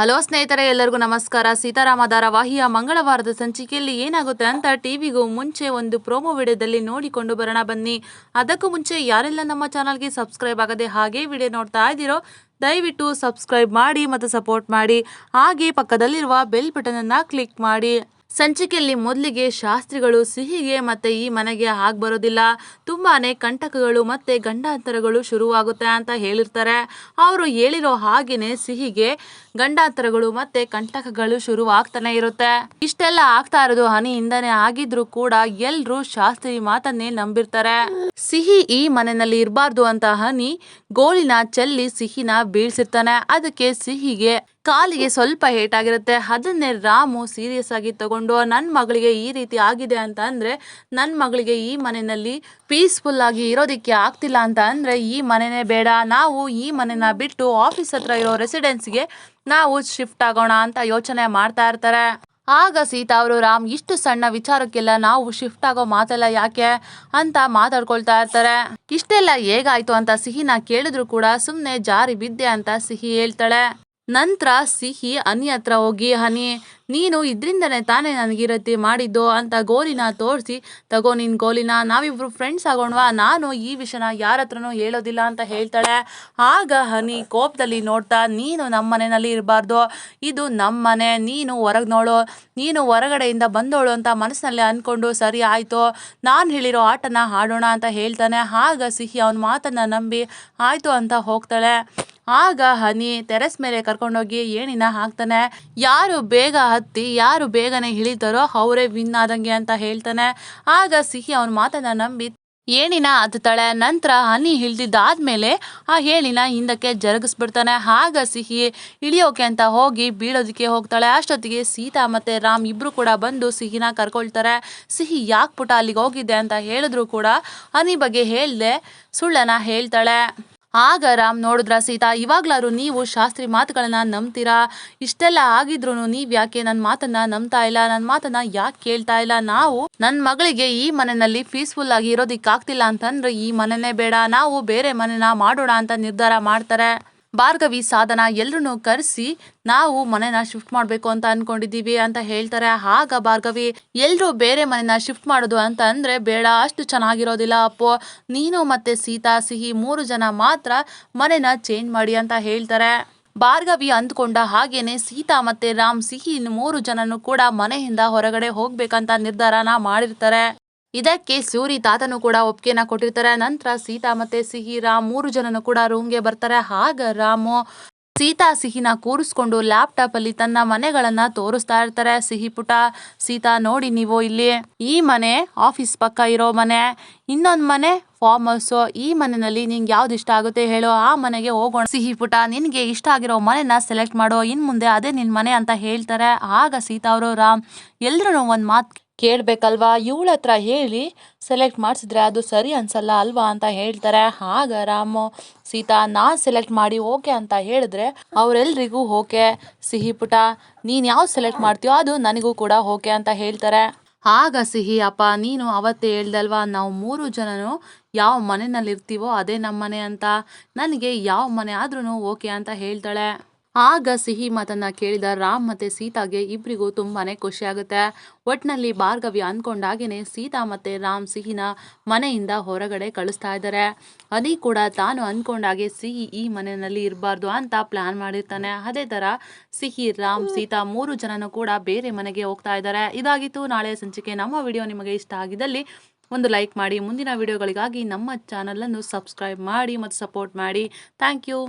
Hello ಸ್ನೇಹಿತರೆ, ಎಲ್ಲರಿಗೂ ನಮಸ್ಕಾರ. ಸೀತಾರಾಮ ಧಾರಾವಾಹಿಯ ಮಂಗಳವಾರದ ಸಂಚಿಕೆಯಲ್ಲಿ ಏನಾಗುತ್ತೆ ಅಂತ ಟಿವಿಗೂ ಮುಂಚೆ ಒಂದು ಪ್ರೋಮೋ ವಿಡಿಯೋದಲ್ಲಿ ನೋಡಿಕೊಂಡು ಬರೋಣ ಬನ್ನಿ. ಅದಕ್ಕೂ ಮುಂಚೆ ಯಾರೆಲ್ಲ ನಮ್ಮ ಚಾನಲ್ಗೆ ಸಬ್ಸ್ಕ್ರೈಬ್ ಆಗದೆ ಹಾಗೆ ವಿಡಿಯೋ ನೋಡ್ತಾ ಇದ್ದೀರೋ, ದಯವಿಟ್ಟು ಸಬ್ಸ್ಕ್ರೈಬ್ ಮಾಡಿ ಮತ್ತು ಸಪೋರ್ಟ್ ಮಾಡಿ. ಹಾಗೆ ಪಕ್ಕದಲ್ಲಿರುವ ಬೆಲ್ ಬಟನನ್ನು ಕ್ಲಿಕ್ ಮಾಡಿ. ಸಂಚಿಕೆಯಲ್ಲಿ ಮೊದಲಿಗೆ ಶಾಸ್ತ್ರಿಗಳು ಸಿಹಿಗೆ ಮತ್ತೆ ಈ ಮನೆಗೆ ಆಗ್ಬರೋದಿಲ್ಲ ತುಂಬಾನೇ ಕಂಟಕಗಳು ಮತ್ತೆ ಗಂಡಾಂತರಗಳು ಶುರುವಾಗುತ್ತೆ ಅಂತ ಹೇಳಿರ್ತಾರೆ. ಅವರು ಹೇಳಿರೋ ಹಾಗೇನೆ ಸಿಹಿಗೆ, ಗಂಡಾಂತರಗಳು ಮತ್ತೆ ಕಂಟಕಗಳು ಶುರುವಾಗ್ತಾನೆ ಇರುತ್ತೆ. ಇಷ್ಟೆಲ್ಲ ಆಗ್ತಾ ಇರೋದು ಹನಿಯಿಂದನೇ ಆಗಿದ್ರು ಕೂಡ ಎಲ್ರು ಶಾಸ್ತ್ರಿ ಮಾತನ್ನೇ ನಂಬಿರ್ತಾರೆ. ಸಿಹಿ ಈ ಮನೆಯಲ್ಲಿ ಇರಬಾರ್ದು ಅಂತ ಹನಿ ಗೋಳಿನ ಚೆಲ್ಲಿ ಸಿಹಿನ ಬೀಳ್ಸಿರ್ತಾನೆ. ಅದಕ್ಕೆ ಸಿಹಿಗೆ ಕಾಲಿಗೆ ಸ್ವಲ್ಪ ಏಟಾಗಿರುತ್ತೆ ಅದನ್ನೇ ರಾಮು ಸೀರಿಯಸ್ ಆಗಿ ತಗೊಂಡು ನನ್ನ ಮಗಳಿಗೆ ಈ ರೀತಿ ಆಗಿದೆ ಅಂತ ಅಂದರೆ ನನ್ನ ಮಗಳಿಗೆ ಈ ಮನೆಯಲ್ಲಿ ಪೀಸ್ಫುಲ್ ಆಗಿ ಇರೋದಕ್ಕೆ ಆಗ್ತಿಲ್ಲ ಅಂತ ಅಂದರೆ, ಈ ಮನೆನೇ ಬೇಡ. ನಾವು ಈ ಮನೆನ ಬಿಟ್ಟು ಆಫೀಸ್ ಹತ್ರ ಇರೋ ರೆಸಿಡೆನ್ಸ್ಗೆ ನಾವು ಶಿಫ್ಟ್ ಆಗೋಣ ಅಂತ ಯೋಚನೆ ಮಾಡ್ತಾ ಇರ್ತಾರೆ. ಆಗ ಸೀತಾ ಅವರು, ರಾಮ್, ಇಷ್ಟು ಸಣ್ಣ ವಿಚಾರಕ್ಕೆಲ್ಲ ನಾವು ಶಿಫ್ಟ್ ಆಗೋ ಮಾತೆಲ್ಲ ಯಾಕೆ? ಅಂತ ಮಾತಾಡ್ಕೊಳ್ತಾ ಇರ್ತಾರೆ. ಇಷ್ಟೆಲ್ಲ ಹೇಗಾಯ್ತು ಅಂತ ಸಿಹಿನ ಕೇಳಿದ್ರು ಕೂಡ ಸುಮ್ಮನೆ ಜಾರಿ ಬಿದ್ದೆ ಅಂತ ಸಿಹಿ ಹೇಳ್ತಾಳೆ. ನಂತರ ಸಿಹಿ, ಹನಿ ಹತ್ರ ಹೋಗಿ, ಹನಿ, ನೀನು ಇದರಿಂದನೇ ತಾನೇ ನನಗೆ ಈ ರೀತಿ ಮಾಡಿದ್ದು ಅಂತ ಗೋಲಿನ ತೋರಿಸಿ, ತಗೋ ನಿನ್ನ ಗೋಲಿನ ನಾವಿಬ್ಬರು ಫ್ರೆಂಡ್ಸ್ ಆಗೋಣವಾ, ನಾನು ಈ ವಿಷಯನ ಯಾರ ಹತ್ರನೂ ಹೇಳೋದಿಲ್ಲ ಅಂತ ಹೇಳ್ತಾಳೆ. ಆಗ ಹನಿ ಕೋಪದಲ್ಲಿ ನೋಡ್ತಾ, ನೀನು ನಮ್ಮ ಮನೆಯಲ್ಲಿ ಇರಬಾರ್ದು. ಇದು ನಮ್ಮ ಮನೆ, ನೀನು ಹೊರಗೆ ನೋಡು. ನೀನು ಹೊರಗಡೆಯಿಂದ ಬಂದೋಳು ಅಂತ ಮನಸ್ಸಿನಲ್ಲಿ ಅಂದ್ಕೊಂಡು ಸರಿ, ಆಯಿತು. ನಾನು ಹೇಳಿರೋ ಆಟನ ಆಡೋಣ ಅಂತ ಹೇಳ್ತಾನೆ. ಆಗ ಸಿಹಿ ಅವನ ಮಾತನ್ನು ನಂಬಿ, ಆಯಿತು ಅಂತ ಹೋಗ್ತಾಳೆ. ಆಗ ಹನಿ ಟೆರೆಸ್ ಮೇಲೆ ಕರ್ಕೊಂಡೋಗಿ ಏಣಿನ ಹಾಕ್ತಾನೆ? ಯಾರು ಬೇಗ ಹತ್ತಿ, ಯಾರು ಬೇಗನೆ ಇಳಿತಾರೋ ಅವರೇ ವಿನ್ ಆದಂಗೆ ಅಂತ ಹೇಳ್ತಾನೆ. ಆಗ ಸಿಹಿ ಅವನ ಮಾತನ್ನ ನಂಬಿ ಏಣಿನ ಹತ್ತುತ್ತಾಳೆ? ನಂತರ ಹನಿ ಇಳ್ದಿದ್ದಾದ್ಮೇಲೆ ಆ ಹೇಳಿನ ಹಿಂದಕ್ಕೆ ಜರುಗಿಸ್ಬಿಡ್ತಾನೆ. ಆಗ ಸಿಹಿ ಇಳಿಯೋಕೆ ಅಂತ ಹೋಗಿ ಬೀಳೋದಕ್ಕೆ ಹೋಗ್ತಾಳೆ. ಅಷ್ಟೊತ್ತಿಗೆ ಸೀತಾ ಮತ್ತೆ ರಾಮ್ ಇಬ್ಬರು ಕೂಡ ಬಂದು ಸಿಹಿನ ಕರ್ಕೊಳ್ತಾರೆ. ಸಿಹಿ ಯಾಕೆ ಪುಟ ಅಲ್ಲಿಗೆ ಹೋಗಿದ್ದೆ ಅಂತ ಹೇಳಿದ್ರು ಕೂಡ ಹನಿ ಬಗ್ಗೆ ಹೇಳ್ದೆ ಸುಳ್ಳನ ಹೇಳ್ತಾಳೆ. ಆಗ ರಾಮ್ ನೋಡಿದ್ರ ಸೀತಾ, ಇವಾಗ್ಲಾರು ನೀವು ಶಾಸ್ತ್ರಿ ಮಾತುಗಳನ್ನ ನಂಬ್ತೀರಾ? ಇಷ್ಟೆಲ್ಲ ಆಗಿದ್ರು ನೀವ್ ಯಾಕೆ ನನ್ನ ಮಾತನ್ನ ನಂಬ್ತಾ ಇಲ್ಲ? ನನ್ನ ಮಾತನ್ನ ಯಾಕೆ ಕೇಳ್ತಾ ಇಲ್ಲ? ನಾವು ನನ್ನ ಮಗಳಿಗೆ ಈ ಮನೆಯಲ್ಲಿ ಪೀಸ್ಫುಲ್ ಆಗಿ ಇರೋದಿಕ್ ಆಗ್ತಿಲ್ಲ ಅಂತಂದ್ರೆ ಈ ಮನೆನೇ ಬೇಡ. ನಾವು ಬೇರೆ ಮನೆನ ಮಾಡೋಣ ಅಂತ ನಿರ್ಧಾರ ಮಾಡ್ತಾರೆ. ಭಾರ್ಗವಿ ಸಾಧನ ಎಲ್ಲರೂ ಕರೆಸಿ, ನಾವು ಮನೆನ ಶಿಫ್ಟ್ ಮಾಡಬೇಕು ಅಂತ ಅನ್ಕೊಂಡಿದ್ದೀವಿ ಅಂತ ಹೇಳ್ತಾರೆ. ಆಗ ಭಾರ್ಗವಿ ಎಲ್ಲರೂ ಬೇರೆ ಮನೆನ ಶಿಫ್ಟ್ ಮಾಡೋದು ಅಂತ ಅಂದರೆ, ಬೇಡ, ಅಷ್ಟು ಚೆನ್ನಾಗಿರೋದಿಲ್ಲ ಅಪ್ಪು. ನೀನು ಮತ್ತು ಸೀತಾ, ಸಿಹಿ ಮೂರು ಜನ ಮಾತ್ರ ಮನೆನ ಚೇಂಜ್ ಮಾಡಿ ಅಂತ ಹೇಳ್ತಾರೆ. ಭಾರ್ಗವಿ ಅಂದ್ಕೊಂಡ ಹಾಗೇನೆ ಸೀತಾ ಮತ್ತೆ ರಾಮ್, ಸಿಹಿ ಮೂರು ಜನನು ಕೂಡ ಮನೆಯಿಂದ ಹೊರಗಡೆ ಹೋಗ್ಬೇಕಂತ ನಿರ್ಧಾರನ ಮಾಡಿರ್ತಾರೆ. ಇದಕ್ಕೆ ಸೂರಿ ತಾತನು ಕೂಡ ಒಪ್ಪಿಗೆನ ಕೊಟ್ಟಿರ್ತಾರೆ. ನಂತರ ಸೀತಾ ಮತ್ತೆ ಸಿಹಿ, ರಾಮ್ ಮೂರು ಜನನು ಕೂಡ ರೂಮ್ಗೆ ಬರ್ತಾರೆ. ಆಗ ರಾಮು ಸೀತಾ ಸಿಹಿನ ಕೂರಿಸ್ಕೊಂಡು ಲ್ಯಾಪ್ಟಾಪ್ ಅಲ್ಲಿ ತನ್ನ ಮನೆಗಳನ್ನ ತೋರಿಸ್ತಾ ಇರ್ತಾರೆ. ಸಿಹಿ ಪುಟ, ಸೀತಾ ನೋಡಿ ನೀವು ಇಲ್ಲಿ ಈ ಮನೆ ಆಫೀಸ್ ಪಕ್ಕ ಇರೋ ಮನೆ, ಇನ್ನೊಂದ್ ಮನೆ ಫಾರ್ಮ್ ಹೌಸ್ ಈ ಮನೆಯಲ್ಲಿ ನಿಂಗೆ ಯಾವ್ದು ಇಷ್ಟ ಆಗುತ್ತೆ ಹೇಳೋ. ಆ ಮನೆಗೆ ಹೋಗೋಣ. ಸಿಹಿ ಪುಟ, ನಿನ್ಗೆ ಇಷ್ಟ ಆಗಿರೋ ಮನೆನ ಸೆಲೆಕ್ಟ್ ಮಾಡೋ, ಇನ್ ಮುಂದೆ ಅದೇ ನಿನ್ ಮನೆ ಅಂತ ಹೇಳ್ತಾರೆ. ಆಗ ಸೀತಾ ಅವರು, ರಾಮ್ ಎಲ್ರು ಒಂದ್ ಮಾತ್ ಕೇಳ್ಬೇಕಲ್ವಾ? ಇವಳ ಹತ್ರ ಹೇಳಿ ಸೆಲೆಕ್ಟ್ ಮಾಡಿಸಿದ್ರೆ ಅದು ಸರಿ ಅನ್ಸಲ್ಲ ಅಲ್ವಾ ಅಂತ ಹೇಳ್ತಾರೆ. ಆಗ ರಾಮು, ಸೀತಾ ನಾ ಸೆಲೆಕ್ಟ್ ಮಾಡಿ ಓಕೆ ಅಂತ ಹೇಳಿದ್ರೆ ಅವರೆಲ್ರಿಗೂ ಓಕೆ. ಸಿಹಿ ಪುಟ, ನೀನು ಯಾವ್ದು ಸೆಲೆಕ್ಟ್ ಮಾಡ್ತೀಯೋ ಅದು ನನಗೂ ಕೂಡ ಓಕೆ ಅಂತ ಹೇಳ್ತಾರೆ. ಆಗ ಸಿಹಿ, ಅಪ್ಪ, ನೀನು ಅವತ್ತೇ ಹೇಳ್ದಲ್ವಾ? ನಾವು ಮೂರು ಜನನು ಯಾವ ಮನೆಯಲ್ಲಿರ್ತೀವೋ ಅದೇ ನಮ್ಮ ಮನೆ ಅಂತ. ನನಗೆ ಯಾವ ಮನೆ ಆದ್ರೂ ಓಕೆ ಅಂತ ಹೇಳ್ತಾಳೆ. ಆಗ ಸಿಹಿ ಮಾತನ್ನ ಕೇಳಿದ ರಾಮ್ ಮತ್ತೆ ಸೀತಾಗೆ ಇಬ್ಬರಿಗೂ ತುಂಬಾನೇ ಖುಷಿ ಆಗುತ್ತೆ. ಒಟ್ನಲ್ಲಿ ಭಾರ್ಗವಿ ಅನ್ಕೊಂಡಾಗೇನೆ ಸೀತಾ ಮತ್ತೆ ರಾಮ್ ಸಿಹಿನ ಮನೆಯಿಂದ ಹೊರಗಡೆ ಕಳಿಸ್ತಾ ಇದ್ದಾರೆ. ಅನಿ ಕೂಡ ತಾನು ಅಂದ್ಕೊಂಡಾಗೆ ಸಿಹಿ ಈ ಮನೆಯಲ್ಲಿ ಇರಬಾರ್ದು ಅಂತ ಪ್ಲಾನ್ ಮಾಡಿರ್ತಾನೆ. ಅದೇ ತರ ಸಿಹಿ, ರಾಮ್, ಸೀತಾ ಮೂರು ಜನನು ಕೂಡ ಬೇರೆ ಮನೆಗೆ ಹೋಗ್ತಾ ಇದ್ದಾರೆ. ಇದಾಗಿತ್ತು. ನಾಳೆ ಸಂಚಿಕೆ ನಮ್ಮ ವಿಡಿಯೋ ನಿಮಗೆ ಇಷ್ಟ ಆಗಿದ್ದಲ್ಲಿ ಒಂದು ಲೈಕ್ ಮಾಡಿ. ಮುಂದಿನ ವಿಡಿಯೋಗಳಿಗಾಗಿ ನಮ್ಮ ಚಾನಲನ್ನು ಸಬ್ಸ್ಕ್ರೈಬ್ ಮಾಡಿ ಮತ್ತು ಸಪೋರ್ಟ್ ಮಾಡಿ. Thank you